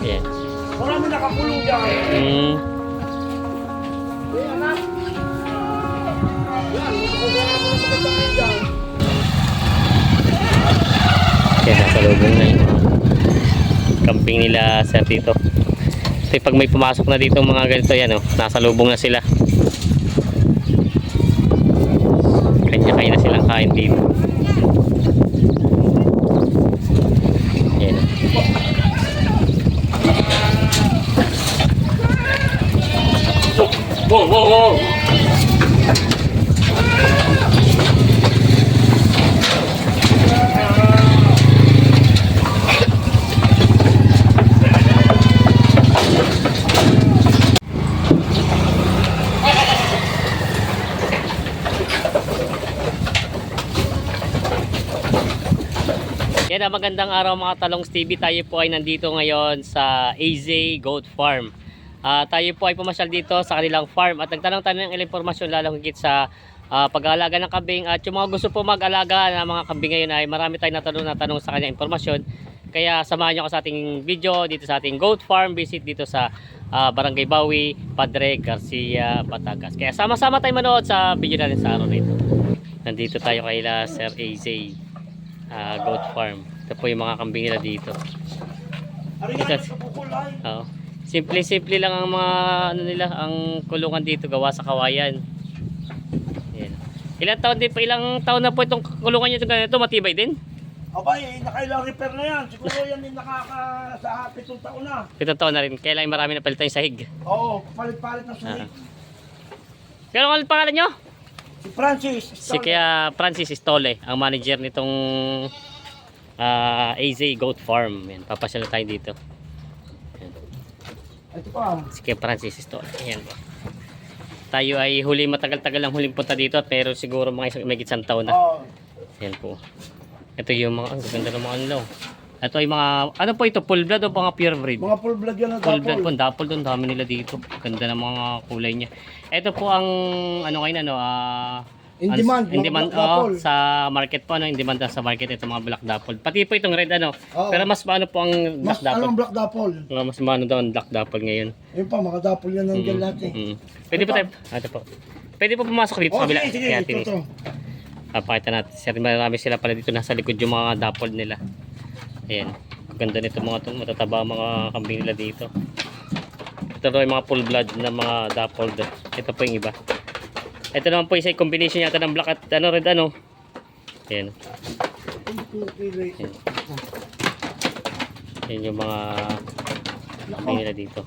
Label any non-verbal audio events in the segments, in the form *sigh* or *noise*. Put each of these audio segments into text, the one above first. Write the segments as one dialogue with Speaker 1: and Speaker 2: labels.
Speaker 1: Ayan.
Speaker 2: Marami nakakulong dyan.
Speaker 1: Mm.
Speaker 2: Anak. Yan, nakakulong ako sa pagkakin dyan.
Speaker 1: Kaya nasa lubong na yung camping nila sir dito. Kasi pag may pumasok na dito mga ganito yan oh, nasa lubong na sila. Kanya-kanya na silang kain dito. Yan. Wow, wow, wow. Yan ang magandang araw mga talong TV. Tayo po ay nandito ngayon sa AZ Goat Farm. Ah, tayo po ay pumasyal dito sa kanilang farm at nagtanong-tanong ng ilang impormasyon lalong higit sa ah, pag-aalaga ng kambing at yung mga gusto po mag-alaga ng mga kambing ngayon ay marami tayong natanong na tanong sa kanyang impormasyon. Kaya samahan nyo ako sa ating video dito sa ating goat farm visit dito sa ah, Barangay Bawi, Padre Garcia, Batangas. Kaya sama-sama tayo manood sa video natin sa araw na ito. Nandito tayo kay la Sir AZ ah, goat farm. Ito po yung mga kambing nila dito.
Speaker 2: Nakakukulay.
Speaker 1: Oo. Simple-simple lang ang mga ano nila, ang kulungan dito gawa sa kawayan. Yan. Ilang taon din pa, ilang taon na po itong kulungan niyo ganito, matibay din?
Speaker 2: Abay, nakailang repair na yan. Siguro yan din nakaka sa pitong taon na.
Speaker 1: Pitong taon na rin, kailangan marami na palitan yung sahig.
Speaker 2: Oo, palit-palit ng sulit.
Speaker 1: Pero ano pangalan nyo?
Speaker 2: Si Francis.
Speaker 1: Si kaya Francis Istole, ang manager nitong ah, AZ Goat Farm. Yan, papasyal na tayo dito.
Speaker 2: Ito pa.
Speaker 1: Si kaya Francis Istole. Ayan po. Tayo ay huli matagal-tagal ang huling punta dito at pero siguro mga isang may isang taon na.
Speaker 2: Oo.
Speaker 1: Yan po. Ito yung mga, ang ganda ng mga ano. Ito ay mga, ano po ito, full blood o mga pure breed?
Speaker 2: Mga full blood yan na
Speaker 1: Full blood po,
Speaker 2: dapol.
Speaker 1: dapol doon, dami nila dito. Ganda ng mga kulay niya. Ito po ang, ano ngayon, ano, ah,
Speaker 2: In demand,
Speaker 1: in demand,
Speaker 2: dapol.
Speaker 1: sa market po, ano, in demand sa market ito mga black dapol. Pati po itong red, ano,
Speaker 2: Oo.
Speaker 1: pero mas maano po ang
Speaker 2: Mas
Speaker 1: black dapol.
Speaker 2: anong black dapol?
Speaker 1: Mga mas maano daw ang black dapol ngayon.
Speaker 2: Yun pa, mga dapol yan nandiyan
Speaker 1: Mm,
Speaker 2: lahat eh.
Speaker 1: mm. Pwede po tayo, ito po. Pwede po pumasok dito
Speaker 2: Oh,
Speaker 1: sa kabila.
Speaker 2: sige, sige.
Speaker 1: Kaya
Speaker 2: Ito,
Speaker 1: tinis.
Speaker 2: to.
Speaker 1: Papakita natin. Sir, marami sila pala dito nasa likod yung mga dapol nila. Ayan. Ganda nito mga to, matataba ang mga kambing nila dito. Ito daw yung mga full blood na mga dapol. Ito po yung iba. Ito naman po isa combination yata ng black at ano red ano. Ayan. Ayan. Ayan yung mga kambing nila dito.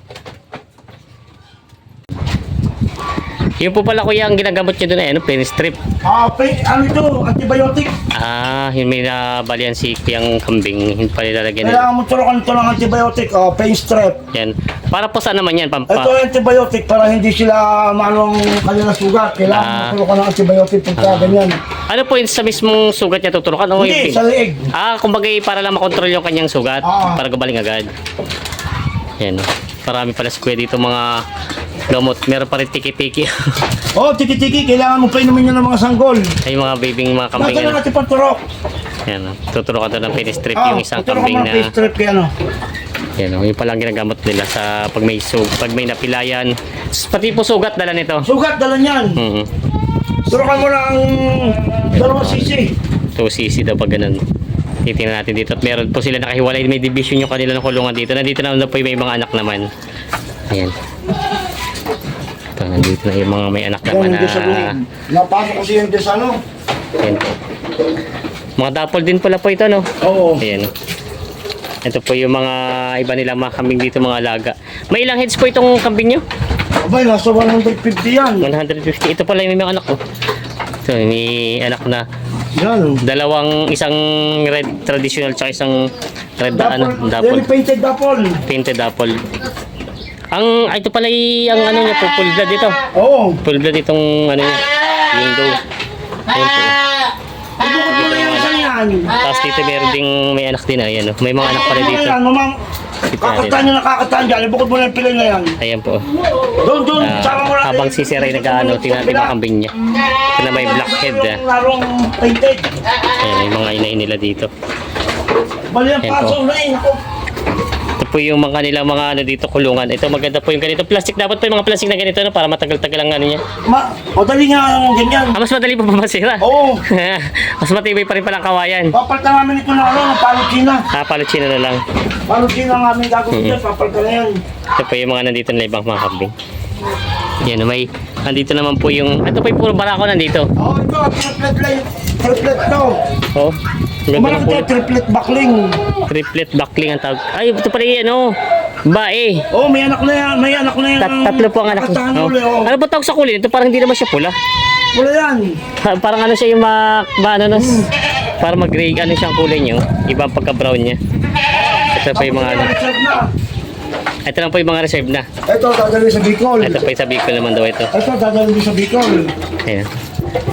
Speaker 1: Yung po pala kuya ang ginagamot nyo doon ay ano, pen strip.
Speaker 2: Ah, pe, ano ito? Antibiotic.
Speaker 1: Ah, yun may nabalian si kuyang kambing. Hindi pa nilalagyan nila.
Speaker 2: Kailangan mo turukan ito ng antibiotic. Oh, pain strep.
Speaker 1: Yan. Para po saan naman yan?
Speaker 2: Ito
Speaker 1: Pampa.
Speaker 2: yung antibiotic para hindi sila manong kanila sugat. Kailangan
Speaker 1: Ah.
Speaker 2: mo turukan ng antibiotic pagka ganyan.
Speaker 1: Ano po yung sa mismong sugat niya tuturukan? O
Speaker 2: Hindi,
Speaker 1: yung
Speaker 2: sa leeg.
Speaker 1: Ah, kumbaga para lang makontrol yung kanyang sugat.
Speaker 2: Ah.
Speaker 1: Para gumaling agad. Yan. Marami pala si kuya dito mga gamot. Meron pa rin tiki-tiki. *laughs*
Speaker 2: Oh, tiki-tiki. Kailangan mo painumin yun ng mga sanggol.
Speaker 1: Ay mga babying mga kambing.
Speaker 2: Nasaan na natin panturok?
Speaker 1: Yan. oh. Tuturukan to ng pen strip
Speaker 2: Ah,
Speaker 1: yung isang kambing
Speaker 2: ng
Speaker 1: na...
Speaker 2: pain strep kaya ano.
Speaker 1: Yan, oh, yung palang ginagamot nila sa pag may sug, pag may napilayan. Pati po sugat dala nito.
Speaker 2: Sugat, dala niyan.
Speaker 1: Mm.
Speaker 2: Turukan mo ng dalawang sisi.
Speaker 1: 2cc daw pag ganun. Titingnan natin dito. At meron po sila nakahiwalay. May division yung kanila ng kulungan dito. Nandito na na po yung may mga anak naman. Ayan. Ito, nandito na yung mga may anak naman na...
Speaker 2: sa. Napasok kasi yung des ano.
Speaker 1: Ayan po. Mga dapol din pala po ito, no?
Speaker 2: Oo.
Speaker 1: Ayan. Ito po yung mga iba nila mga kambing dito, mga alaga. May ilang heads po itong kambing nyo?
Speaker 2: Abay, nasa 150 yan.
Speaker 1: 150. Ito pala yung may mga anak ko. Ito, may anak na
Speaker 2: Yan.
Speaker 1: dalawang isang red traditional tsaka isang red na ano,
Speaker 2: Dapol.
Speaker 1: dapol.
Speaker 2: Painted dapol.
Speaker 1: Painted apple. Ang ito pala y- ang ano niya po full blood dito.
Speaker 2: Oo.
Speaker 1: Full blood itong ano niya. Yung dough. Ayun po.
Speaker 2: Ibukod mo na yung isang yan.
Speaker 1: Tapos dito meron ding may anak din ayan oh. May mga anak pala dito.
Speaker 2: yan, mamang. Kakataan nyo na kakataan dyan. Ibukod mo na yung pilay na yan.
Speaker 1: Ayan po.
Speaker 2: Doon, doon.
Speaker 1: Ah,
Speaker 2: sama mo natin.
Speaker 1: habang si Sir ay nag-ano, tingnan natin yung kambing niya. Ito na may blackhead ah.
Speaker 2: Yung larong painted.
Speaker 1: Ayan, yung mga inahin nila dito.
Speaker 2: Bali ang
Speaker 1: Ayan
Speaker 2: paso na eh.
Speaker 1: Ito po yung mga kanilang mga ano dito kulungan. Ito maganda po yung ganito. Plastic dapat po yung mga plastic na ganito no, para matagal-tagal ang ano niya.
Speaker 2: Ma, madali nga ang ganyan.
Speaker 1: Ah, mas madali pa ba masira?
Speaker 2: Oo. *laughs*
Speaker 1: mas matibay pa rin palang kawayan.
Speaker 2: Papalitan namin ito ng ano, ng paluchina.
Speaker 1: Ah, palutsina na lang.
Speaker 2: Paluchina ang aming gagawin dyan, papalitan na yan.
Speaker 1: Ito po yung mga nandito na ibang mga kambing. Yan, may nandito naman po yung, ito po yung puro barako nandito.
Speaker 2: Oo, ito, triplet lang. Triplet to.
Speaker 1: Oh, ganda ng
Speaker 2: to,
Speaker 1: puro.
Speaker 2: triplet backling.
Speaker 1: Triplet backling ang tawag. Ay, ito pala yung ano, bae.
Speaker 2: Oo, may anak na yan, may anak na yan.
Speaker 1: Tat tatlo po ang anak niya.
Speaker 2: Kasahan
Speaker 1: Oh.
Speaker 2: uli, oo.
Speaker 1: Ano ba tawag sa kulin? Ito parang hindi naman siya pula.
Speaker 2: Wala yan.
Speaker 1: Ha, parang ano siya yung ma, ma ano, nas, para mag-gray, ano siyang kulay niyo. Iba ang pagka-brown niya. Ito pa yung mga ano.
Speaker 2: Na.
Speaker 1: Ito lang po yung mga reserve na.
Speaker 2: Ito, dadalhin sa Bicol.
Speaker 1: Ito pa yung sa Bicol naman daw ito.
Speaker 2: Ito, dadalhin sa Bicol.
Speaker 1: Ayan.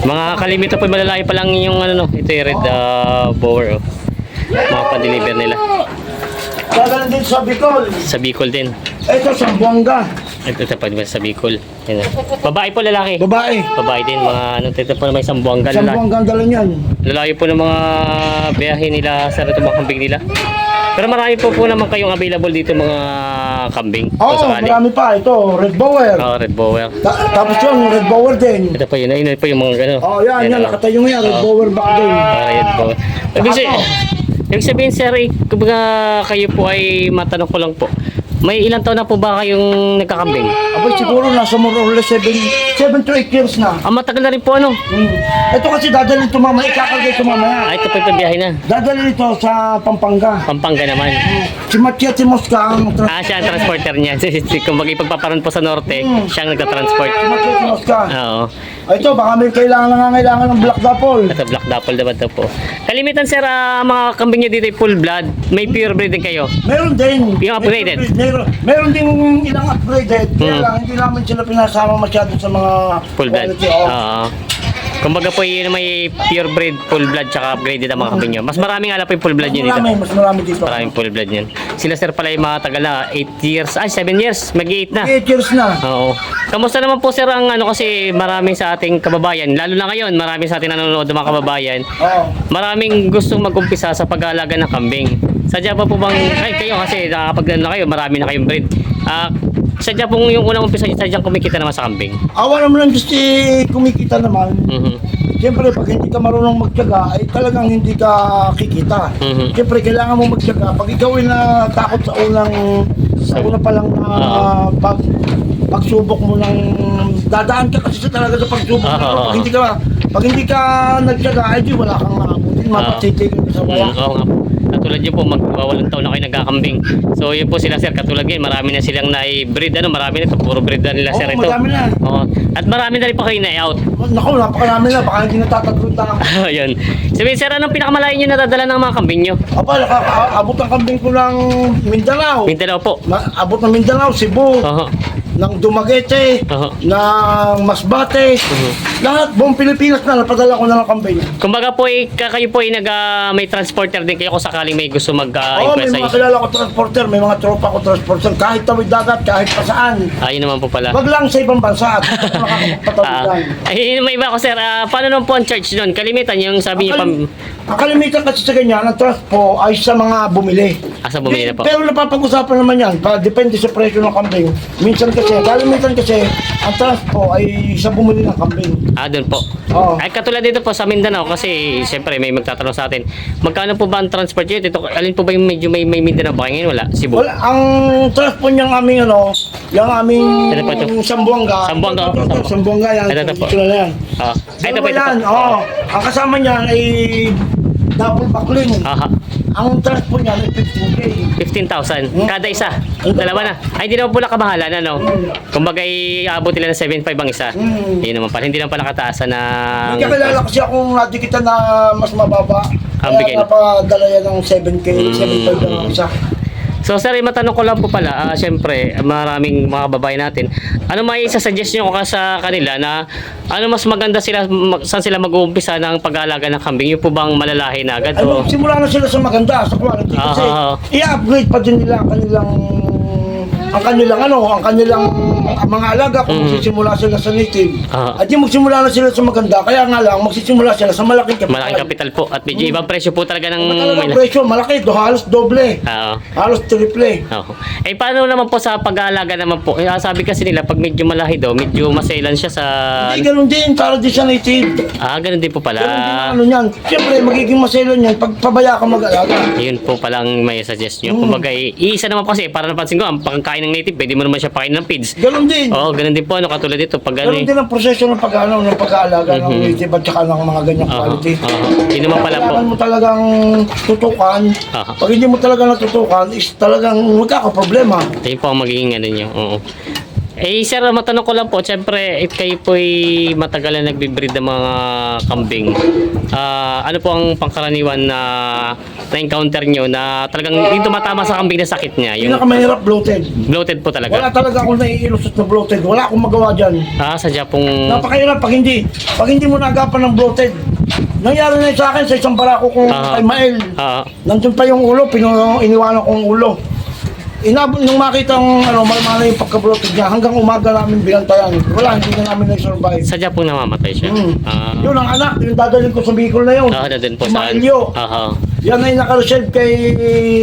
Speaker 1: Mga kalimito po malalaki pa lang yung ano no. Ito yung red uh, bower oh. Mga pa-deliver nila.
Speaker 2: Dadalhin din sa Bicol.
Speaker 1: Sa Bicol din.
Speaker 2: Ito, sa Buanga.
Speaker 1: Ito ito pa sa Bicol. Ayan. Babae po lalaki.
Speaker 2: Babae.
Speaker 1: Babae din mga ano ito po may isang buwangga
Speaker 2: Sa
Speaker 1: lalaki.
Speaker 2: Buanga ang dala niyan.
Speaker 1: Lalayo po ng mga biyahe nila sa mga kambing nila. Pero marami po po naman kayong available dito mga kambing.
Speaker 2: Oo,
Speaker 1: sakali.
Speaker 2: marami pa. Ito, Red Bower.
Speaker 1: Oh, red bower.
Speaker 2: Ta- tapos yun, Red Bower din.
Speaker 1: Ito po yun. Ayun po yung mga gano.
Speaker 2: Oh, yan, yan,
Speaker 1: oh.
Speaker 2: nakatayo nga, Red
Speaker 1: Oo.
Speaker 2: Bower back din.
Speaker 1: Ah, red bower. Ibig sabihin, ibig sabihin sir, eh, kumbaga kayo po ay matanong ko lang po. May ilang taon na po ba kayong nagkakambing?
Speaker 2: Abay, siguro nasa more or less 7, 7 to 8 years na.
Speaker 1: Ah, matagal na rin po ano.
Speaker 2: Hmm. Ito kasi dadalhin ito mamaya, ikakarga ito mamaya.
Speaker 1: Ah, ito po yung biyahe na.
Speaker 2: Dadalhin ito sa Pampanga.
Speaker 1: Pampanga naman.
Speaker 2: Si Matia Timosca ang tra-
Speaker 1: Ah, siya ang transporter niya. *laughs* Kumbaga ipagpaparoon po sa norte,
Speaker 2: Hmm.
Speaker 1: siya ang nagtatransport.
Speaker 2: si Matia Timosca.
Speaker 1: Oo.
Speaker 2: Ah, Ito, baka may kailangan nangangailangan ng black dapple.
Speaker 1: Ito, black dapple naman ito po. Kalimitan sir, ah, mga kambing niyo dito ay full blood. May pure breed din kayo.
Speaker 2: Meron din.
Speaker 1: Yung upgraded?
Speaker 2: Meron, meron din ilang upgraded. Kaya
Speaker 1: Hmm.
Speaker 2: lang, hindi namin sila pinasama masyado sa mga
Speaker 1: Full blood.
Speaker 2: quality. Oh.
Speaker 1: Oo. Kumbaga po yun may pure breed, full blood, tsaka upgraded ang mga kambing nyo. Mas maraming ala po yung full blood nyo dito.
Speaker 2: marami, mas marami dito.
Speaker 1: Maraming full blood yan. Sila sir pala yung mga tagal na 8 years, ay 7 years, mag-8 na.
Speaker 2: 8 years na.
Speaker 1: Oo. Kamusta naman po sir ang ano kasi maraming sa ating kababayan, lalo na ngayon, maraming sa ating nanonood ng mga kababayan,
Speaker 2: Oo.
Speaker 1: maraming gustong mag-umpisa sa pag-aalaga ng kambing. Sadya pa po bang, ay kayo kasi nakapag na kayo, marami na kayong breed. Ah, sadya pong yung unang umpisa sadyang kumikita naman sa kambing.
Speaker 2: Awa naman lang gusto kumikita naman.
Speaker 1: Mhm.
Speaker 2: Siyempre, pag hindi ka marunong magtyaga, ay talagang hindi ka kikita.
Speaker 1: Mhm.
Speaker 2: Siyempre, kailangan mo magtyaga. Pag ikaw ay natakot sa unang, sa una pa lang na
Speaker 1: Oo.
Speaker 2: pag, pagsubok mo ng, dadaan ka kasi sa talaga sa pagsubok mo.
Speaker 1: Oo.
Speaker 2: Pag hindi ka, pag hindi ka nagtyaga, ay di wala kang maabutin. Mapatitigil ka sa wala.
Speaker 1: Po. Katulad yun po, magwawalang taon na kayo nagkakambing. So yun po sila sir, katulad ngayon, marami na silang na-breed, ano, marami na ito, puro breed na nila
Speaker 2: Oo,
Speaker 1: sir ito.
Speaker 2: madami na.
Speaker 1: Oo. At marami na rin po kayo na-out.
Speaker 2: Naku, napakarami na. Baka hindi natatatlong tao. *laughs*
Speaker 1: Ayun. Sabihin sir, anong pinakamalayo nyo natadala ng mga kambing nyo?
Speaker 2: Aba, nakakaabot ang kambing ko ng Mindanao.
Speaker 1: Mindanao po.
Speaker 2: Ma- abot ng Mindanao, Cebu,
Speaker 1: Oo.
Speaker 2: Ng Dumaguete,
Speaker 1: Oo.
Speaker 2: ng Masbate,
Speaker 1: Mhm.
Speaker 2: lahat buong Pilipinas na napadala ko na ng kambing.
Speaker 1: Kumbaga po, eh, ka- kayo po ay nag, ah, may transporter din kayo kung sakaling may gusto
Speaker 2: Oo, may
Speaker 1: mag-inquest
Speaker 2: mga
Speaker 1: sa
Speaker 2: kilala ko transporter, may mga tropa ko transporter, kahit tawid dagat, kahit pa saan.
Speaker 1: Ayun naman po pala.
Speaker 2: Wag lang sa ibang bansa at *laughs* makakapatawid
Speaker 1: Ah,
Speaker 2: lang.
Speaker 1: ay, may iba ko sir, ah, paano naman po ang charge doon? Kalimitan yung sabi niyo pam...
Speaker 2: Ang kalimitan kasi sa ganyan, ang transpo ay sa mga bumili.
Speaker 1: Asa bumili na po?
Speaker 2: Pero napapag-usapan naman yan, pa, depende sa presyo ng kambing. Minsan kasi, kalimitan kasi, ang transpo ay sa bumili ng kambing.
Speaker 1: Ah, doon po.
Speaker 2: Oo.
Speaker 1: Ay, katulad dito po sa Mindanao kasi siyempre may magtatanong sa atin, magkano po ba ang transport nyo? Dito, alin po ba yung medyo may, may Mindanao ba? Ngayon wala, Cebu.
Speaker 2: Wala, ang transpo niyang aming ano, yung aming
Speaker 1: Ito po ito.
Speaker 2: Sambuanga.
Speaker 1: Sambuanga,
Speaker 2: Ito, ito, ito,
Speaker 1: Sambu-
Speaker 2: Sambuanga yan.
Speaker 1: Ito, ito po.
Speaker 2: Ito na yan.
Speaker 1: Ah, ay, ito po, ito po.
Speaker 2: yan, oo. Ang kasama niyan ay double backling.
Speaker 1: Aha,
Speaker 2: Ang transpo niyan ay 15K.
Speaker 1: 15,000
Speaker 2: Hmm.
Speaker 1: kada isa. Dalawa na. Ay, hindi naman pala kamahalan, ano? Kumbaga, iabot nila ng 7,500 ang isa.
Speaker 2: Hmm.
Speaker 1: Yun naman pala. Hindi naman pala kataasan na...
Speaker 2: Hindi kilala kasi akong nadikitan na mas mababa.
Speaker 1: Ang bigay.
Speaker 2: Kaya napadala yan ng 7K,
Speaker 1: Mm.
Speaker 2: 7.5 lang ang isa.
Speaker 1: So, sir, eh, matanong ko lang po pala, ah, syempre, maraming mga babae natin, ano may isa-suggest nyo ka sa kanila na ano mas maganda sila, mag, saan sila mag-uumpisa ng pag-aalaga ng kambing? Yung po bang malalahi na agad?
Speaker 2: Ano,
Speaker 1: O,
Speaker 2: simula na sila sa maganda, sa quality. Kasi
Speaker 1: ah.
Speaker 2: i-upgrade pa din nila ang kanilang ang kanilang ano, ang kanilang ang mga alaga kung
Speaker 1: Mm.
Speaker 2: magsisimula sila sa native.
Speaker 1: Ah.
Speaker 2: At yung magsimula na sila sa maganda, kaya nga lang magsisimula sila sa malaking kapital.
Speaker 1: Malaking kapital po at medyo ibang presyo po talaga ng...
Speaker 2: Iba talaga ang presyo, malaki, do, halos doble.
Speaker 1: Oo.
Speaker 2: Halos triple.
Speaker 1: Oo. Eh paano naman po sa pag-aalaga naman po? Eh, sabi kasi nila pag medyo malahi daw, medyo maselan siya sa...
Speaker 2: Hindi ganun din, para din sa native.
Speaker 1: Ah, ganun din po pala.
Speaker 2: Ganun din ang ano niyan. Siyempre, magiging maselan yan pag pabaya ka mag-alaga.
Speaker 1: Yun po palang may suggest nyo.
Speaker 2: Mm.
Speaker 1: Kumbaga, eh, iisa naman kasi, para napansin ko, ang pagkain ng native, pwede mo naman siya pakain ng feeds.
Speaker 2: Ganun din.
Speaker 1: Oo, ganun din po, ano, katulad dito, pag ano
Speaker 2: Ganun
Speaker 1: eh.
Speaker 2: din ang proseso ng pag-ano, ng pag-aalaga ng
Speaker 1: Mhm.
Speaker 2: native at saka ng mga ganyang
Speaker 1: Oo,
Speaker 2: quality.
Speaker 1: oo. Yun naman pala po.
Speaker 2: Kailangan mo talagang tutukan.
Speaker 1: Aha.
Speaker 2: Pag hindi mo talaga natutukan, is talagang magkakaproblema.
Speaker 1: Yun po ang magiging ano nyo. Oo. Eh, sir, matanong ko lang po, siyempre, it kayo po'y matagal na nagbe-breed ng mga kambing. Ah, ano po ang pangkaraniwan na na-encounter nyo na talagang hindi tumatama sa kambing na sakit niya? Yung
Speaker 2: Pinakamahirap bloated.
Speaker 1: bloated po
Speaker 2: Wala
Speaker 1: talaga.
Speaker 2: talaga akong naiilusot na bloated. Wala akong magawa dyan.
Speaker 1: Ah, sadya pong...
Speaker 2: Napakahirap pag hindi. Pag hindi mo nagapan ng bloated. Nangyari na sa akin sa isang barako kong
Speaker 1: Ah.
Speaker 2: kay Mael.
Speaker 1: Ah,
Speaker 2: Nandun pa yung ulo, pinu iniwanan kong ulo. Inabot nung makita ang ano, malmala yung pagka-bloated niya, hanggang umaga namin binantayan. Wala, hindi na namin na-survive.
Speaker 1: sadya pong namamatay siya.
Speaker 2: Mm.
Speaker 1: Ah,
Speaker 2: Yun ang anak, yung dadalhin ko sa Bicol na yun.
Speaker 1: ah, na din po sa...
Speaker 2: Maelio.
Speaker 1: Aha.
Speaker 2: Yan ay nakareserve kay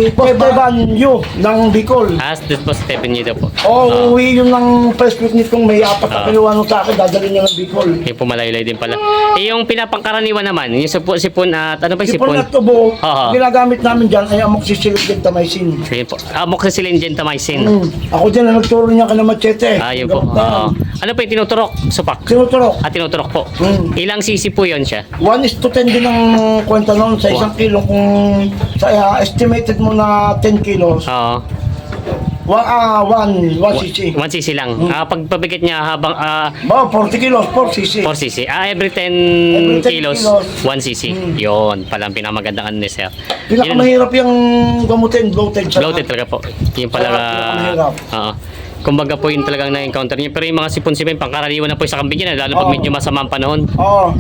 Speaker 2: Esteban Yu ng Bicol.
Speaker 1: Ah, din po Stephen Nido po.
Speaker 2: O,
Speaker 1: Ah.
Speaker 2: uwi yun ng first week nitong may apat na
Speaker 1: Ah.
Speaker 2: kinuha nung sa akin, dadalhin niya ng Bicol.
Speaker 1: Yung po malaylay din pala. Eh, yung pinapangkaraniwan naman, yung sipon, sipon at ano ba yung
Speaker 2: Sipon
Speaker 1: sipon?
Speaker 2: at tubo,
Speaker 1: Ah.
Speaker 2: ginagamit namin dyan ay amoxicillin gentamicin.
Speaker 1: Ayun po. Amoxicillin gentamicin.
Speaker 2: Mm. Ako din ang nagturo niya kay Machete.
Speaker 1: Ah, yun po.
Speaker 2: Gamot na.
Speaker 1: Oo. Ano po yung tinuturok? Supak.
Speaker 2: Tinuturok.
Speaker 1: Ah, tinuturok po.
Speaker 2: Mm.
Speaker 1: Ilang cc po yun siya?
Speaker 2: 1 is to 10 din ang kwenta noon sa isang kilo kung sa ah, estimated mo na 10 kilos.
Speaker 1: Oo.
Speaker 2: Wa, ah, 1, 1 cc.
Speaker 1: 1 cc lang.
Speaker 2: Mm.
Speaker 1: Ah, pag pabigat niya habang ah,
Speaker 2: Ba, 40 kilos, 4 cc.
Speaker 1: 4 cc. Ah, every 10,
Speaker 2: Every 10
Speaker 1: kilos,
Speaker 2: kilos.
Speaker 1: 1 cc.
Speaker 2: Mm.
Speaker 1: Yun. Pala ang pinamagandang ano ni sir. Yun-
Speaker 2: Pinakamahirap yung gamutin, bloated sa
Speaker 1: Bloated talaga po. Yung pala
Speaker 2: Sarap, pinakamahirap.
Speaker 1: Oo. Kumbaga po yun talagang na-encounter niya. Pero yung mga sipon-sipon, pangkaraniwan na po sa kambing yan. Lalo pag
Speaker 2: Oo.
Speaker 1: medyo masama ang panahon.
Speaker 2: Oo.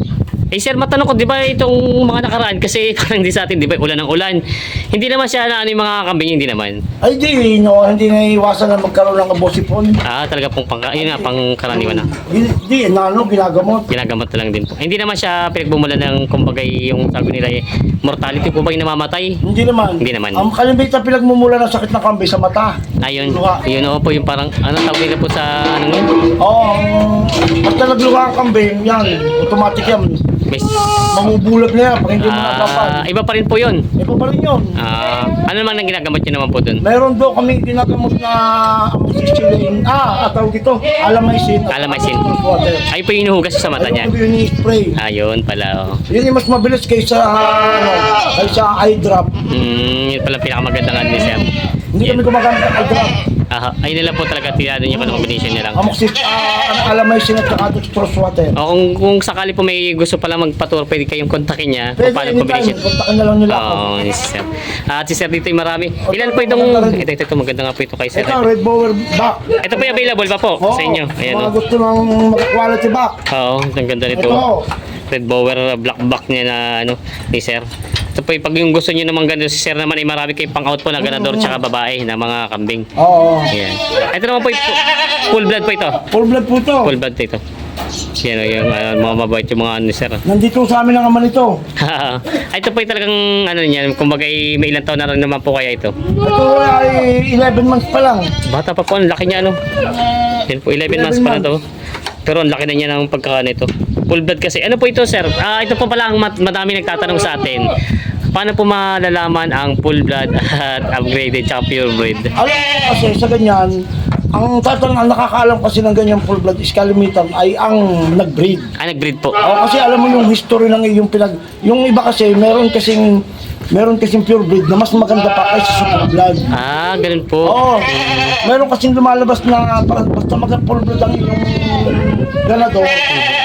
Speaker 1: Eh sir, matanong ko, di ba itong mga nakaraan, kasi *laughs* parang di sa atin, di ba, ulan ng ulan. Hindi naman siya na ano yung mga kambing, hindi naman.
Speaker 2: Ay di, no, hindi na iwasan na magkaroon ng abosipon.
Speaker 1: Ah, talaga pong pang, yun nga, pang karaniwan na.
Speaker 2: Di, di na ano, ginagamot.
Speaker 1: Ginagamot na lang din po. Hindi naman siya pinagbumulan ng, kumbaga, yung sabi nila, eh, mortality, kumbaga, yung namamatay.
Speaker 2: Hindi naman.
Speaker 1: Hindi naman.
Speaker 2: Ang kalimitan pinagmumula ng sakit ng kambing sa mata.
Speaker 1: Ayun,
Speaker 2: Luha.
Speaker 1: yun oo po yung parang, ano tawag nila po sa, ano yun?
Speaker 2: Oo, ang pagka nagluha ang kambing, yan, automatic yan.
Speaker 1: May,
Speaker 2: Mamubulag na yan pag hindi mo nagapan.
Speaker 1: ah, iba pa rin po yun.
Speaker 2: Iba pa rin yun.
Speaker 1: Ah, ano naman ang ginagamot nyo naman po dun?
Speaker 2: Meron daw kami ginagamot na amoxicillin. Ah, tawag ito, alamycin. at
Speaker 1: Alamycin.
Speaker 2: water.
Speaker 1: Ay po yung hinuhugas sa mata niya.
Speaker 2: Ayun yung ini-spray.
Speaker 1: Ayun pala, oh.
Speaker 2: Yun yung mas mabilis kaysa, ano, kaysa eye drop.
Speaker 1: Mm, yun pala pinakamagandang ano ni Sir.
Speaker 2: Hindi kami gumagamit ng eye drop.
Speaker 1: Aha, ayun nila po talaga tinado niyo pa ng combination niya lang.
Speaker 2: Amoxicillin, ah, alamycin at saka dextrose water.
Speaker 1: O kung, kung sakali po may gusto pala magpatour, pwede kayong kontakin niya
Speaker 2: Pwede
Speaker 1: kung paano
Speaker 2: anytime,
Speaker 1: combination.
Speaker 2: kontakin na lang nila ako.
Speaker 1: Oo, si Sir. At si Sir dito yung marami. Ilan po itong... Ito, ito, ito, maganda nga po ito kay Sir.
Speaker 2: Ito, red bower back.
Speaker 1: Ito po yung available pa po
Speaker 2: Oo,
Speaker 1: sa inyo. Ayan,
Speaker 2: mga
Speaker 1: oh.
Speaker 2: gusto ng quality back.
Speaker 1: Oo, ang ganda nito.
Speaker 2: Ito.
Speaker 1: Red Bower uh, black back niya na ano ni Sir. Ito po pag yung gusto niyo naman ganito si Sir naman ay marami kayong pang out po na ganador tsaka babae na mga kambing.
Speaker 2: Oo.
Speaker 1: Ayan. Ito naman po full blood po ito.
Speaker 2: Full blood po ito.
Speaker 1: Full blood po ito. Yan yung uh, mga mabait yung mga ano ni Sir.
Speaker 2: Nandito sa amin ang aman ito. *laughs*
Speaker 1: ito po yung talagang ano niya, kumbaga ay may ilang taon na rin naman po kaya ito.
Speaker 2: Ito ay 11 months pa lang.
Speaker 1: Bata pa po, ang laki niya ano. Yan po, 11 months
Speaker 2: 11
Speaker 1: pa na to. Pero ang laki na niya ng pagkakaano ito. Full blood kasi. Ano po ito, sir? Ah, ito po pala ang mat- madami nagtatanong sa atin. Paano po malalaman ang full blood *laughs* at upgraded tsaka pure breed?
Speaker 2: Alam mo kasi sa ganyan, ang tatang ang nakakaalam kasi ng ganyang full blood is kalimitan ay ang nag-breed.
Speaker 1: Ah, nag-breed po.
Speaker 2: O kasi alam mo yung history ng iyong pinag... Yung iba kasi, meron kasing meron kasing pure breed na mas maganda pa kaysa sa full blood.
Speaker 1: Ah, ganun po.
Speaker 2: Oo. Meron kasing lumalabas na parang basta magka full blood ang iyong ganado,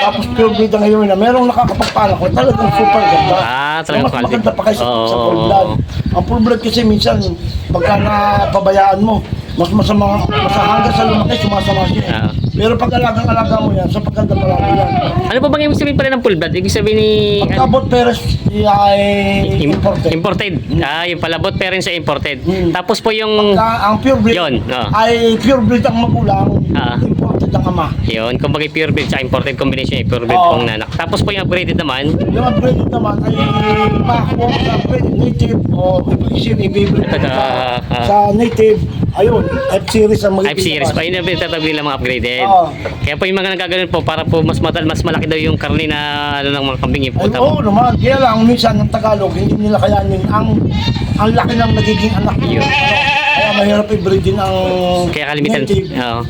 Speaker 2: tapos pure breed ang iyong ina. Merong nakakapagpanak ko, talagang super ganda.
Speaker 1: Ah, talagang
Speaker 2: mas maganda pa kaysa
Speaker 1: Oo,
Speaker 2: sa full
Speaker 1: oo.
Speaker 2: blood. Ang full blood kasi minsan, pagka napabayaan mo, mas masama, mas hanggang sa lumaki, sumasama siya.
Speaker 1: Oo.
Speaker 2: Pero pag alagang-alaga mo yan, sa pagkanda pa lang yan.
Speaker 1: Ano po bang ibig sabihin pala ng full blood? Ibig sabihin ni...
Speaker 2: Pagkabot peres ay
Speaker 1: Im-
Speaker 2: imported.
Speaker 1: Imported. Ah, yung palabot parents ay imported.
Speaker 2: Mm.
Speaker 1: Tapos po yung...
Speaker 2: Pagka ang pure breed
Speaker 1: Yun, oo.
Speaker 2: ay pure breed ang magulang,
Speaker 1: Ah.
Speaker 2: imported ang ama.
Speaker 1: Yun, kumbaga pure breed sa imported combination ay pure breed
Speaker 2: Oo.
Speaker 1: pong nanak. Tapos po yung upgraded naman,
Speaker 2: Yung upgraded naman ay mako sa upgraded native o ibig ibibigay
Speaker 1: Ito,
Speaker 2: sa,
Speaker 1: ah, ah.
Speaker 2: sa native. Ayun, F-series ang magiging
Speaker 1: Type series
Speaker 2: labas.
Speaker 1: pa, yun ang pinatawag nila mga upgraded.
Speaker 2: Oo.
Speaker 1: Kaya po yung mga nagkaganon po, para po mas matal, mas malaki daw yung karne na ano ng mga kambing yung
Speaker 2: Ay,
Speaker 1: puta
Speaker 2: oo naman. Kaya lang, minsan ng Tagalog, hindi nila kayanin ang ang laki ng nagiging anak
Speaker 1: Yun.
Speaker 2: Mahirap i-breedin ang
Speaker 1: Kaya kalimitan.
Speaker 2: native.
Speaker 1: Oo.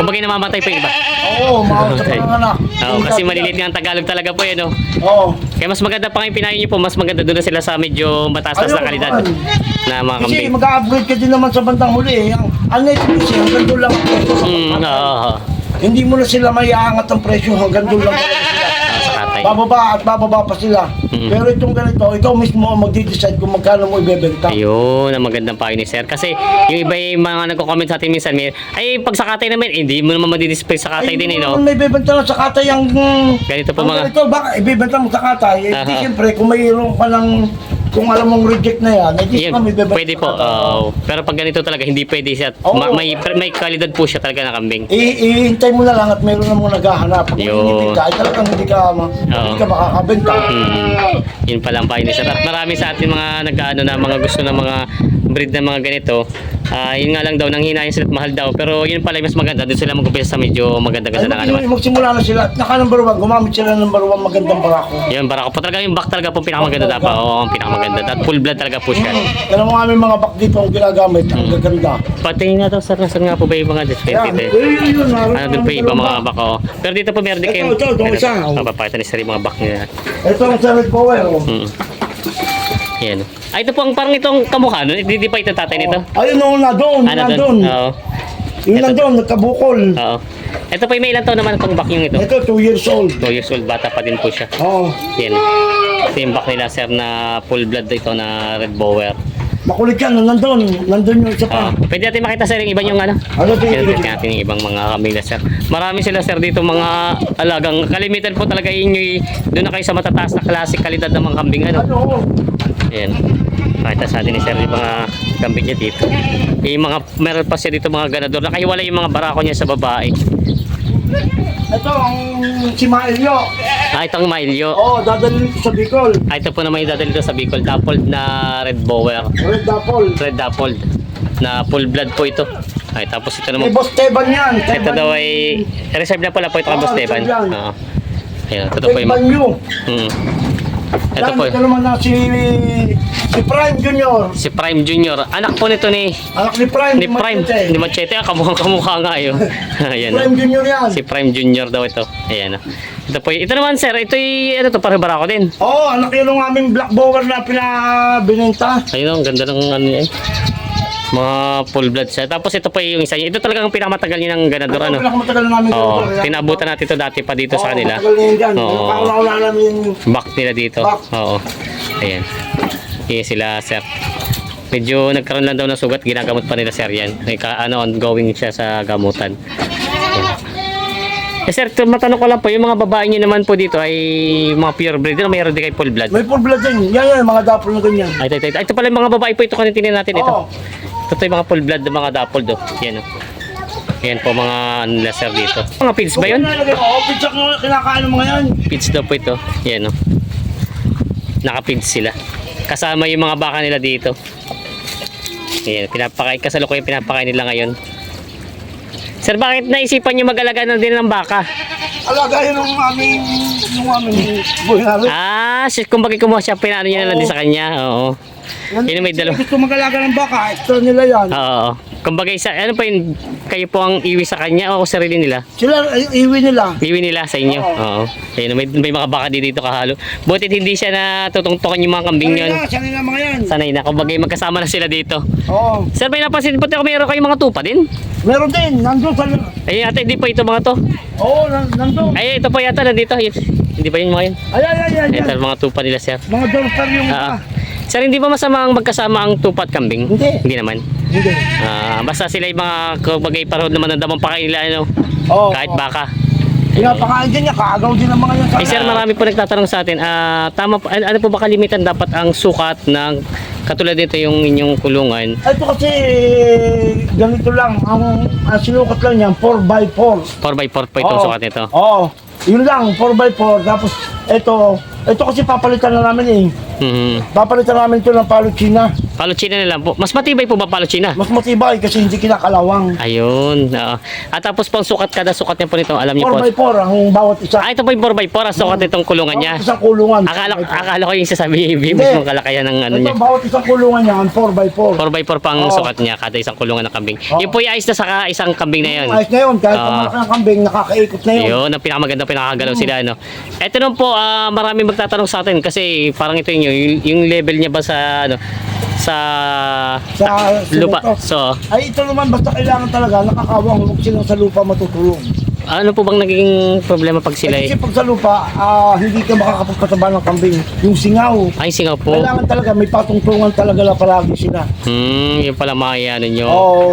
Speaker 1: Kumbaga namamatay po yung iba.
Speaker 2: Oo, mga
Speaker 1: Okay.
Speaker 2: anak.
Speaker 1: Oo, kasi maliliit nga ang Tagalog talaga po yan, no?
Speaker 2: Oo.
Speaker 1: Kaya mas maganda pa nga yung pinayo nyo po, mas maganda doon na sila sa medyo mataas-taas na
Speaker 2: Ayun,
Speaker 1: kalidad
Speaker 2: naman.
Speaker 1: na mga
Speaker 2: Kasi
Speaker 1: kambing.
Speaker 2: mag-upgrade ka din naman sa bandang huli. eh. Ang, ang native kasi hanggang doon lang ang presyo. sa
Speaker 1: Mm,
Speaker 2: pagkatay.
Speaker 1: oo, oo.
Speaker 2: Hindi mo na sila may aangat ang presyo hanggang doon lang talaga sila.
Speaker 1: Katay.
Speaker 2: Bababa at bababa pa sila.
Speaker 1: Mm.
Speaker 2: Pero itong ganito, ikaw mismo ang magdi-decide kung magkano mo ibebenta.
Speaker 1: Ayun, ang magandang payo ni Sir. Kasi yung iba yung mga nagko-comment sa atin minsan, may, ay pag sa katay naman, eh, hindi mo naman madidisplay sa katay din, eh, no?
Speaker 2: Kung may ibebenta lang sa katay ang...
Speaker 1: Ganito po
Speaker 2: ang
Speaker 1: mga-
Speaker 2: Ganito, baka ibebenta mo sa katay. Eh, di
Speaker 1: Aha.
Speaker 2: siyempre, kung mayroon ka ng... Kung alam mong reject na yan, eh, di
Speaker 1: Yan,
Speaker 2: sila may ibebenta
Speaker 1: pwede po. oo. pero pag ganito talaga, hindi pwede siya.
Speaker 2: Oo.
Speaker 1: Ma- may, may kalidad po siya talaga na kambing.
Speaker 2: Ihintay mo na lang at mayroon namang naghahanap. Pag hindi ka, ay talagang hindi ka, ma- hindi ka makakabenta.
Speaker 1: Hmm. Yun pala ang payo ni Sir. At marami sa atin mga nag-ano na mga gusto ng mga breed na mga ganito. Ah, yun nga lang daw, nang hinayin sila at mahal daw. Pero yun pala mas maganda. Doon sila mag-umpisa sa medyo
Speaker 2: Ay,
Speaker 1: maganda-ganda na naman.
Speaker 2: magsimula na sila. at Naka number one, gumamit sila ng number one, magandang barako.
Speaker 1: Yun, barako po talaga yung back talaga po pinakamaganda dapat. Oo, ang pinakamaganda. At full blood talaga po siya.
Speaker 2: Kaya mga aming mga bak dito ang ginagamit, ang
Speaker 1: Hmm.
Speaker 2: gaganda.
Speaker 1: Patingin nga daw, sir, nasan nga po ba yung mga dito?
Speaker 2: eh,
Speaker 1: Ano doon po iba mga
Speaker 2: dalawang
Speaker 1: bak, oh. Pero dito po meron din
Speaker 2: Ito,
Speaker 1: kayong...
Speaker 2: ito, ito, isa.
Speaker 1: Oh, papakita ni sir yung mga bak nila.
Speaker 2: Ito ang sa Red Power. Oh.
Speaker 1: Mm. Yan. Ay, ito po ang parang itong kamukha nun. Hindi, di pa ito tatay nito.
Speaker 2: Ayun o, na doon,
Speaker 1: Ano
Speaker 2: na
Speaker 1: doon?
Speaker 2: doon.
Speaker 1: Oo.
Speaker 2: Yung nandun, nagkabukol.
Speaker 1: Oo. Ito po may ilang taon naman itong back yung ito.
Speaker 2: Ito, 2 years old.
Speaker 1: 2 years old, bata pa din po siya.
Speaker 2: Oo.
Speaker 1: Yan. Ito back nila, sir, na full blood ito na red bower.
Speaker 2: Makulit yan, nandun. Nandun yung isa
Speaker 1: Ah,
Speaker 2: pa.
Speaker 1: pwede natin makita, sir, yung iba yung ano.
Speaker 2: Ano ito
Speaker 1: Yan,
Speaker 2: yung
Speaker 1: tingnan natin yung ibang mga kambing na, sir. Marami sila, sir, dito mga alagang. Kalimitan po talaga yung doon na kayo sa matataas na classic kalidad ng mga kambing. Ano?
Speaker 2: Ano?
Speaker 1: Ayan. Pakita sa atin ni Sir yung mga kambing niya dito. Yung mga, meron pa siya dito mga ganador. Nakahiwalay yung mga barako niya sa babae.
Speaker 2: Ito ang si Maelio.
Speaker 1: Ah, itong Mailyo.
Speaker 2: Oo, dadalhin ko sa Bicol.
Speaker 1: Ah, ito po naman yung dadali dito sa Bicol. Dappled na red bower.
Speaker 2: Red Apple.
Speaker 1: Red dappled. Na full blood po ito. Ay, tapos ito naman.
Speaker 2: Boss Teban yan.
Speaker 1: Ito daw ay reserve na pala po ito kay
Speaker 2: Oo,
Speaker 1: Boss Teban. Oo. Ayan, ito po yung...
Speaker 2: Teban Yu.
Speaker 1: Hmm. Ito
Speaker 2: Yan,
Speaker 1: po.
Speaker 2: ito naman na si, si Prime Junior.
Speaker 1: Si Prime Junior. Anak po nito ni
Speaker 2: Anak ni Prime.
Speaker 1: ni Prime.
Speaker 2: Machete.
Speaker 1: Ni Machete. Ah, kamukhang kamukha nga yun. *laughs* Ayan.
Speaker 2: Prime Junior yan.
Speaker 1: Si Prime Junior daw ito. Ayan. oh. Ito po. Ito naman sir. Ito y ano to para barako din.
Speaker 2: Oo, oh, anak yun ng aming Black Bower na pinabinenta.
Speaker 1: Ayun ang ganda ng ano eh. Mga full blood siya. Tapos ito pa yung isa niya. Ito talagang pinakamatagal niya ng ganador ano.
Speaker 2: pinakamatagal na namin.
Speaker 1: Oo.
Speaker 2: ganador, yan.
Speaker 1: Tinabutan natin ito dati pa dito sa
Speaker 2: Oo,
Speaker 1: kanila.
Speaker 2: matagal na yun dyan.
Speaker 1: Oo.
Speaker 2: Kauna-una namin
Speaker 1: Back nila dito.
Speaker 2: Back.
Speaker 1: Oo. Ayan. Ayan sila sir. Medyo nagkaroon lang daw ng sugat. Ginagamot pa nila sir yan. May ka, ano, ongoing siya sa gamutan. Eh sir, to- matanong ko lang po, yung mga babae niyo naman po dito ay mga pure breed, ano mayroon din kay full blood?
Speaker 2: May full blood din. Yan yan, mga dapol na ganyan.
Speaker 1: Ay, ito, ito, ito. Ito pala yung mga babae po ito kanina tingnan natin ito.
Speaker 2: Oo.
Speaker 1: Ito yung mga full blood ng mga dapol do. Yan o. Yan po mga ano nila sir dito. Mga pids ba yun?
Speaker 2: Oo, pizza ko kinakain ng mga yan.
Speaker 1: Pids daw po ito. Yan o. Naka-pids sila. Kasama yung mga baka nila dito. Yan, pinapakain. Kasalukuyan pinapakain nila ngayon. Sir, bakit naisipan nyo mag-alaga na din ng baka?
Speaker 2: Alaga yun ng aming, yung aming namin.
Speaker 1: Ah, kumbaga kumuha siya, pinano niya na lang din sa kanya. Oo.
Speaker 2: Yan,
Speaker 1: yun may dalawa.
Speaker 2: Gusto mag-alaga ng baka, extra nila yan.
Speaker 1: Oo. Kumbaga isa, ano pa yun, kayo po ang iwi sa kanya o sarili nila?
Speaker 2: Sila, i- iwi nila.
Speaker 1: Iwi nila sa inyo.
Speaker 2: Oo.
Speaker 1: Oo. Ayun, may, may mga baka din dito kahalo. Butit hindi siya natutungtokan yung mga kambing
Speaker 2: Sanay
Speaker 1: yun.
Speaker 2: na, sanay na mga yan.
Speaker 1: Sanay na. Kumbaga magkasama na sila dito.
Speaker 2: Oo.
Speaker 1: Sir, may napansin po tayo meron kayong mga tupa din.
Speaker 2: Meron din, nandun sa...
Speaker 1: Ay, ate, hindi pa ito mga to.
Speaker 2: Oo, nan- nandun.
Speaker 1: Ay, ito pa yata nandito. Yun. Hindi ba yun mga yun?
Speaker 2: Ay, ay, ay, ay.
Speaker 1: Ito, mga tupa nila, sir.
Speaker 2: Mga dorper yung
Speaker 1: Ah. Sir, hindi ba masama ang magkasama ang tupa at kambing?
Speaker 2: Hindi.
Speaker 1: Hindi naman.
Speaker 2: Hindi.
Speaker 1: Ah, basta sila yung mga kubagay parod naman ng damang pakain nila ano,
Speaker 2: Oo.
Speaker 1: kahit baka.
Speaker 2: Pinapakain din niya, kaagaw din ang mga yan.
Speaker 1: Eh sir, marami po nagtatanong sa atin, ah, tama po, ano, ano po ba kalimitan dapat ang sukat ng katulad nito yung inyong kulungan?
Speaker 2: Ito kasi, ganito lang, ang, ang sinukat lang niyan, 4x4.
Speaker 1: 4x4 po itong
Speaker 2: Oo.
Speaker 1: sukat nito.
Speaker 2: Oo. Yun lang, 4x4. Tapos, ito, ito kasi papalitan na namin eh.
Speaker 1: Mhm.
Speaker 2: Papalitan namin ito ng palo China.
Speaker 1: Palo China na lang po. Mas matibay po ba palo China?
Speaker 2: Mas matibay kasi hindi kinakalawang.
Speaker 1: Ayun. oo. At tapos po ang sukat kada sukat niya po nito, alam niyo po.
Speaker 2: 4x4 ang bawat isa.
Speaker 1: Ah, ito po yung 4x4 ang sukat nitong kulungan niya.
Speaker 2: Bawat isang kulungan.
Speaker 1: Akala, akala ko yung sasabi yung
Speaker 2: Hindi.
Speaker 1: mismo kalakayan ng ano
Speaker 2: ito,
Speaker 1: niya.
Speaker 2: bawat isang kulungan niya, 4x4.
Speaker 1: 4x4 pa ang
Speaker 2: Oo.
Speaker 1: sukat niya kada isang kulungan ng kambing.
Speaker 2: Oo.
Speaker 1: Yung po yung ayos na saka isang kambing na yun.
Speaker 2: Ayos na yun, kahit
Speaker 1: Ah.
Speaker 2: ang malaki ng kambing, nakakaikot na yun.
Speaker 1: Yun, ang pinakamaganda, pinakagalaw sila, ano. Ito nun po, ah, marami magtatanong sa atin kasi parang ito yung, yung, yung level niya ba sa, ano, sa,
Speaker 2: Sa
Speaker 1: lupa.
Speaker 2: simento.
Speaker 1: So,
Speaker 2: Ay, ito naman, basta kailangan talaga, nakakawang silang sa lupa matutulog.
Speaker 1: Ano po bang naging problema pag sila
Speaker 2: Kasi
Speaker 1: eh?
Speaker 2: pag sa lupa, ah, hindi ka makakapagpataba ng kambing. Yung singaw,
Speaker 1: Ay, singaw po.
Speaker 2: kailangan talaga, may patungtungan talaga na palagi sila.
Speaker 1: Hmm, yung pala mga ano nyo.
Speaker 2: Oo.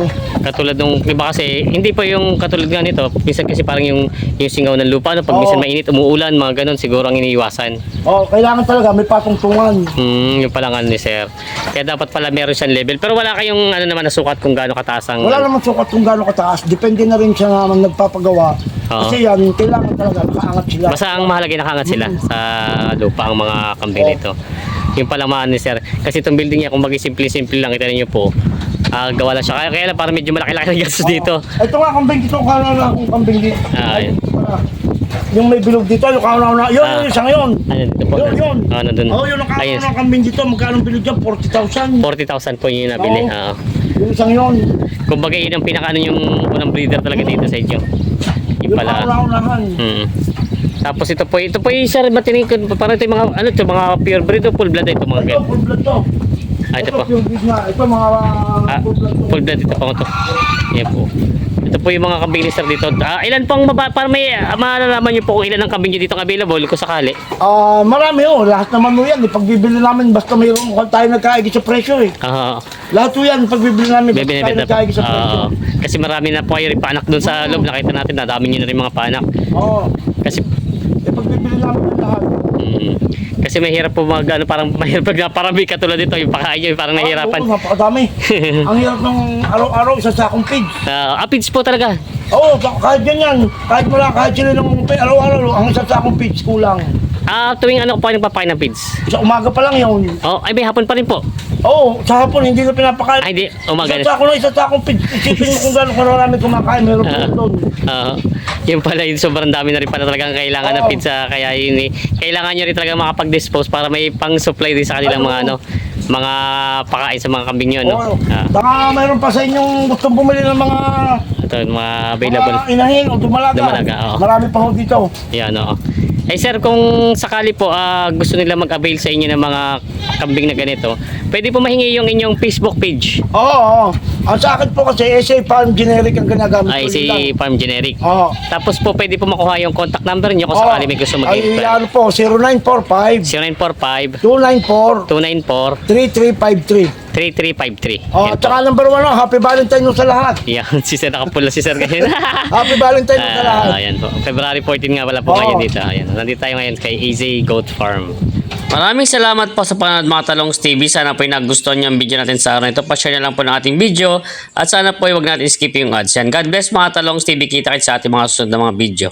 Speaker 1: Katulad nung iba kasi, hindi pa yung katulad nga nito. Minsan kasi parang yung, yung singaw ng lupa, no? pag
Speaker 2: Oo.
Speaker 1: minsan mainit, umuulan, mga ganun, siguro ang iniiwasan.
Speaker 2: Oo, kailangan talaga, may patungtungan.
Speaker 1: Hmm, yung pala nga ni sir. Kaya dapat pala meron siyang level. Pero wala kayong ano naman nasukat kung gaano kataas ang...
Speaker 2: Wala naman sukat kung gaano kataas. Depende na rin siya naman nagpapagawa.
Speaker 1: Oo.
Speaker 2: Kasi yan, kailangan talaga nakaangat sila.
Speaker 1: Basta ang mahalaga nakaangat sila sa lupa ang mga kambing
Speaker 2: Oo.
Speaker 1: nito. Yung pala mga ni sir. Kasi itong building niya, kung simple-simple lang, kita niyo po, ah, gawa lang siya. Kaya, kaya lang, parang medyo malaki-laki ng gastos dito.
Speaker 2: Ito nga kambing dito, kala na akong kambing dito.
Speaker 1: Ah,
Speaker 2: Ay,
Speaker 1: yun.
Speaker 2: Yung may bilog dito, yung kala na, yun,
Speaker 1: Ah.
Speaker 2: yun, isang yun.
Speaker 1: Ano dito po?
Speaker 2: Yun, yun.
Speaker 1: Ah, nandun.
Speaker 2: Oo, yun ang kala
Speaker 1: Ayun.
Speaker 2: ng kambing dito, magkano ang bilog dyan? 40,000.
Speaker 1: 40,000 po yung nabili.
Speaker 2: Oo.
Speaker 1: Oo.
Speaker 2: Yung isang yun.
Speaker 1: Kumbaga yun ang pinaka ano yung unang breeder talaga dito sa inyo. Yung pala.
Speaker 2: kauna-unahan.
Speaker 1: Hmm. Tapos ito po, ito po yung sir, matinig parang ito yung mga, ano ito, mga pure breed o full blood ito mga
Speaker 2: Ito,
Speaker 1: ganyan.
Speaker 2: full blood to.
Speaker 1: Ah, ito po.
Speaker 2: pure breed na. Ito, mga
Speaker 1: Ah,
Speaker 2: full blood to.
Speaker 1: full blood ito po ito. Yan po. Ito po yung mga kambing ni sir dito. Ah, ilan pong maba, para may uh, malalaman niyo po kung ilan ang kambing niyo dito available kung sakali.
Speaker 2: Ah, marami oh, lahat naman mo yan. Ipagbibili namin basta mayroon kung tayo nagkaigit sa presyo eh.
Speaker 1: Ah,
Speaker 2: Lahat po yan, pagbibili namin basta tayo
Speaker 1: bebenta po.
Speaker 2: nagkaigit sa presyo.
Speaker 1: Ah, kasi marami na po kayo rin panak doon sa loob. Nakita natin, nadami niyo na rin mga panak.
Speaker 2: Oo.
Speaker 1: Kasi
Speaker 2: Eh, pagbibili namin.
Speaker 1: Mm. Kasi mahirap po mag ano, parang mahirap pag naparami katulad dito yung pakain nyo, parang nahihirapan.
Speaker 2: Oo, napakadami. *laughs* Ang hirap ng araw-araw, isa sa akong page.
Speaker 1: Ah, apids po talaga.
Speaker 2: Oo, oh, kahit ganyan. Kahit wala, kahit sila ng araw-araw, ang isa sa akong page kulang.
Speaker 1: Ah, tuwing ano ko pa nagpapakain ng pids.
Speaker 2: Sa umaga pa lang yun.
Speaker 1: Oh, ay may hapon pa rin po.
Speaker 2: Oo, sa hapon, hindi na pinapakain.
Speaker 1: Ay, di, umaga
Speaker 2: Isa
Speaker 1: na.
Speaker 2: sa ako isa sa akong. Isipin mo kung gano'n kung namin kumakain, meron po
Speaker 1: Ah.
Speaker 2: doon.
Speaker 1: Ah, yung pala yun, sobrang dami na rin pala talagang kailangan ng
Speaker 2: Oo.
Speaker 1: pizza. Kaya yun eh, kailangan nyo rin talaga makapag-dispose para may pang-supply din sa kanilang mga ano, mga pakain sa mga kambing nyo, no?
Speaker 2: Oo.
Speaker 1: Ah,
Speaker 2: Baka mayroon pa sa inyong gustong bumili ng mga
Speaker 1: ito, mga available.
Speaker 2: mga inahin o dumalaga.
Speaker 1: Dumalaga, oo.
Speaker 2: Marami pa ho dito.
Speaker 1: Yan, oo. Eh sir, kung sakali po ah, gusto nila mag-avail sa inyo ng mga kambing na ganito, pwede po mahingi yung inyong Facebook page.
Speaker 2: Oo, oo. Ang sa akin po kasi, SA Farm Generic ang ginagamit
Speaker 1: Ay,
Speaker 2: ko
Speaker 1: si
Speaker 2: lang.
Speaker 1: Farm Generic.
Speaker 2: Oo.
Speaker 1: Tapos po pwede po makuha yung contact number niyo kung
Speaker 2: Oo.
Speaker 1: sakali may gusto
Speaker 2: Ay,
Speaker 1: mag-inquire.
Speaker 2: ano po, 0945
Speaker 1: 0945 294
Speaker 2: 294 3353.
Speaker 1: 3353.
Speaker 2: Oh,
Speaker 1: Yan po.
Speaker 2: tsaka number one, oh, happy Valentine mo sa lahat.
Speaker 1: Yan, *laughs* si Sir nakapula si Sir ngayon. *laughs*
Speaker 2: Happy Valentine mo sa lahat.
Speaker 1: Ah, ayan po. February 14 nga wala po
Speaker 2: Oo.
Speaker 1: ngayon dito. Ayan. Nandito tayo ngayon kay Easy Goat Farm. Maraming salamat po sa panonood mga Talongs TV. Sana po yung nagustuhan niyo ang video natin sa araw na ito. Pa-share na lang po ng ating video. At sana po huwag natin skip yung ads. Yan. God bless mga Talongs TV. Kita kits sa ating mga susunod na mga video.